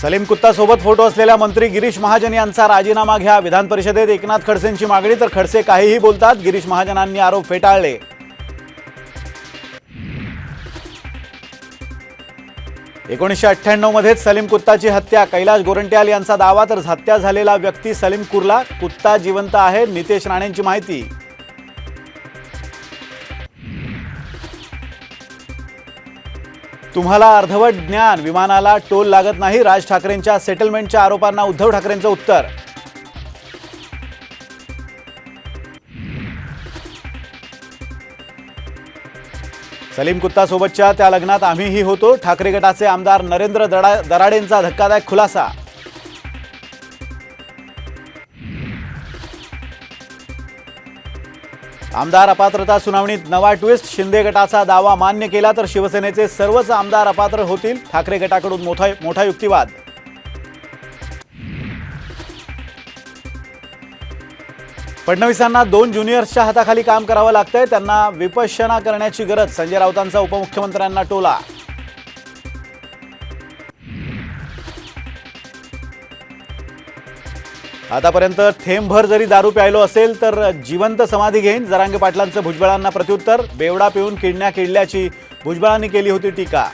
Salim कुत्तासोबत photo असलेल्या मंत्री गिरीश महाजन यांचा राजीनामा घ्या. विधान परिषदेत एकनाथ खडसेंची मागणी तर खडसे काहीही बोलतात. गिरीश महाजनांनी आरोप फेटाळले. एकोणीसशे अठ्ठ्याण्णव मध्येच सलीम कुत्ताची हत्या. कैलाश गोरंट्याल यांचा दावा तर हत्या झालेला व्यक्ती सलीम कुर्ला. कुत्ता जिवंत आहे नितेश राणेंची माहिती. तुम्हाला अर्धवट ज्ञान विमानाला टोल लागत नाही राज ठाकरेंच्या सेटलमेंटच्या आरोपांना उद्धव ठाकरेंचं उत्तर. सलीम कुत्तासोबतच्या त्या लग्नात आम्हीही होतो. ठाकरे गटाचे आमदार नरेंद्र दडा दराडेंचा धक्कादायक खुलासा. आमदार अपात्रता सुनावणीत नवा ट्विस्ट शिंदे गटाचा दावा मान्य केला तर शिवसेनेचे सर्वच आमदार अपात्र होतील. ठाकरे गटाकडून मोठा मोठा युक्तिवाद. फडणवीसांना दोन ज्युनियर्सच्या हाताखाली काम करावं लागतंय. त्यांना विपश्यना करण्याची गरज. संजय राऊतांचा उपमुख्यमंत्र्यांना टोला. आतापर्यंत थेंबभर जरी दारू प्यायलो असेल तर जिवंत समाधी घेईन. जरांगे पाटलांचं भुजबळांना प्रत्युत्तर बेवडा पिऊन किडण्या किडल्याची भुजबळांनी केली होती टीका.